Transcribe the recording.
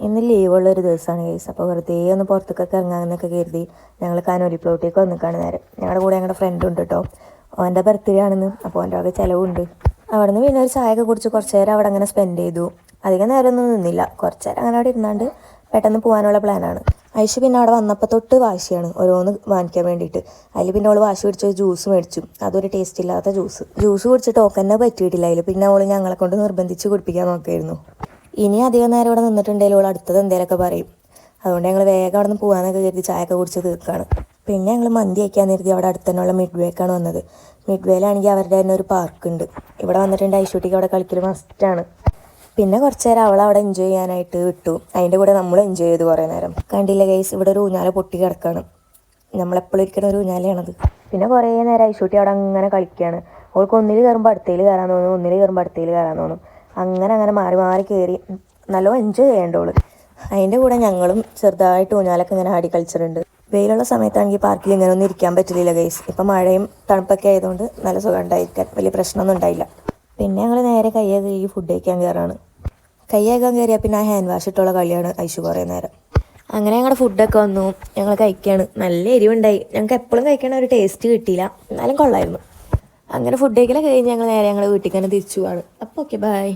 ഇന്ന് ലീവുള്ള ഒരു ദിവസമാണ് കേസ് അപ്പോൾ വെറുതെ ഒന്ന് പുറത്തേക്കൊക്കെ ഇറങ്ങാമെന്നൊക്കെ കരുതി ഞങ്ങൾ കാനോലി പ്ലോട്ടിലേക്ക് വന്നിക്കാണ് നേരം. ഞങ്ങളുടെ കൂടെ ഞങ്ങളുടെ ഫ്രണ്ട് ഉണ്ട് കേട്ടോ ഓന്റെ ബർത്ത്ഡേ ആണെന്ന്. അപ്പോൾ ഓന്റെ അവിടെ ചിലവുണ്ട്. അവിടെ നിന്ന് പിന്നെ ഒരു ചായയൊക്കെ കുടിച്ച് കുറച്ച് നേരം അവിടെ അങ്ങനെ സ്പെൻഡ് ചെയ്തു. അധികം നേരമൊന്നും നിന്നില്ല. കുറച്ച് നേരം അങ്ങനെ അവിടെ ഇരുന്നാണ്ട് പെട്ടെന്ന് പോകാനുള്ള പ്ലാനാണ് ഐഷ് പിന്നെ അവിടെ വന്നപ്പോൾ തൊട്ട് വാശിയാണ് ഓരോന്ന് വാങ്ങിക്കാൻ വേണ്ടിയിട്ട്. അതിൽ പിന്നെ അവൾ വാശി പിടിച്ച് ജ്യൂസ് മേടിച്ചു. അതൊരു ടേസ്റ്റ് ഇല്ലാത്ത ജ്യൂസ് ജ്യൂസ് കുടിച്ചിട്ട് ഓക്കെന്നെ പറ്റിയിട്ടില്ല. അതിൽ പിന്നെ അവൾ ഞങ്ങളെ കൊണ്ട് നിർബന്ധിച്ച് കുടിപ്പിക്കാൻ നോക്കായിരുന്നു. ഇനി അധികം നേരം ഇവിടെ നിന്നിട്ടുണ്ടെങ്കിൽ ഓൾ അടുത്തത് എന്തേലൊക്കെ പറയും. അതുകൊണ്ട് ഞങ്ങൾ വേഗം അവിടെ നിന്ന് പോകാനൊക്കെ കരുതി ചായയൊക്കെ കുടിച്ച് തീർക്കുകയാണ് പിന്നെ ഞങ്ങൾ മന്തി വയ്ക്കാൻ കരുതി അവിടെ അടുത്ത് തന്നെയുള്ള മിഡ് വേക്കാണ് വന്നത്. മിഡ് വേയിലാണെങ്കിൽ അവരുടെ തന്നെ ഒരു പാർക്ക് ഉണ്ട്. ഇവിടെ വന്നിട്ടുണ്ട് ഐശൂട്ടിക്ക് അവിടെ കളിക്കൽ മസ്റ്റാണ് പിന്നെ കുറച്ച് നേരം അവൾ അവിടെ എൻജോയ് ചെയ്യാനായിട്ട് വിട്ടു. അതിന്റെ കൂടെ നമ്മൾ എൻജോയ് ചെയ്തു കുറേ നേരം. കണ്ടില്ല ഗൈസ് ഇവിടെ ഒരു ഊഞ്ഞാല പൊട്ടി കിടക്കാണ്. നമ്മളെപ്പോഴും ഇരിക്കുന്ന ഒരു ഊഞ്ഞാലയാണത് പിന്നെ കുറേ നേരം ഐശൂട്ടി അവിടെ അങ്ങനെ കളിക്കുകയാണ് അവൾക്ക് ഒന്നിൽ കയറുമ്പോൾ അടുത്തേൽ കയറാൻ തോന്നും. ഒന്നിൽ കയറുമ്പോൾ അടുത്തേൽ കയറാൻ തോന്നും. അങ്ങനെ അങ്ങനെ മാറി മാറി കയറി നല്ലോണം എൻജോയ് ചെയ്യേണ്ടവൾ അതിന്റെ കൂടെ ഞങ്ങളും ചെറുതായിട്ട് ഊഞ്ഞാലൊക്കെ ഇങ്ങനെ ആടി കളിച്ചിട്ടുണ്ട്. വെയിലുള്ള സമയത്താണെങ്കിൽ പാർക്കിൽ ഇങ്ങനെ ഒന്നും ഇരിക്കാൻ പറ്റില്ല ഗൈസ് ഇപ്പം മഴയും തണുപ്പൊക്കെ ആയതുകൊണ്ട് നല്ല സുഖം ഉണ്ടായിരിക്കാൻ വലിയ പ്രശ്നമൊന്നും ഉണ്ടായില്ല. പിന്നെ ഞങ്ങൾ നേരെ കയ്യെ കഴുകി ഫുഡ് കഴിക്കാൻ കയറാണ് കയ്യേക്കാൻ കയറിയാൽ പിന്നെ ആ ഹാൻഡ് വാഷ് ഇട്ടുള്ള കളിയാണ് ഐശു കുറേ നേരം. അങ്ങനെ ഞങ്ങളുടെ ഫുഡൊക്കെ വന്നു. ഞങ്ങൾ കഴിക്കുകയാണ് നല്ല എരിവുണ്ടായി. ഞങ്ങൾക്ക് എപ്പോഴും കഴിക്കണ ഒരു ടേസ്റ്റ് കിട്ടിയില്ല. എന്നാലും കൊള്ളായിരുന്നു. അങ്ങനെ ഫുഡ് കഴിക്കലൊക്കെ കഴിഞ്ഞ് ഞങ്ങൾ നേരെ ഞങ്ങൾ വീട്ടിൽ തന്നെ തിരിച്ചു പോവാണ്. അപ്പോൾ ഓക്കെ ബൈ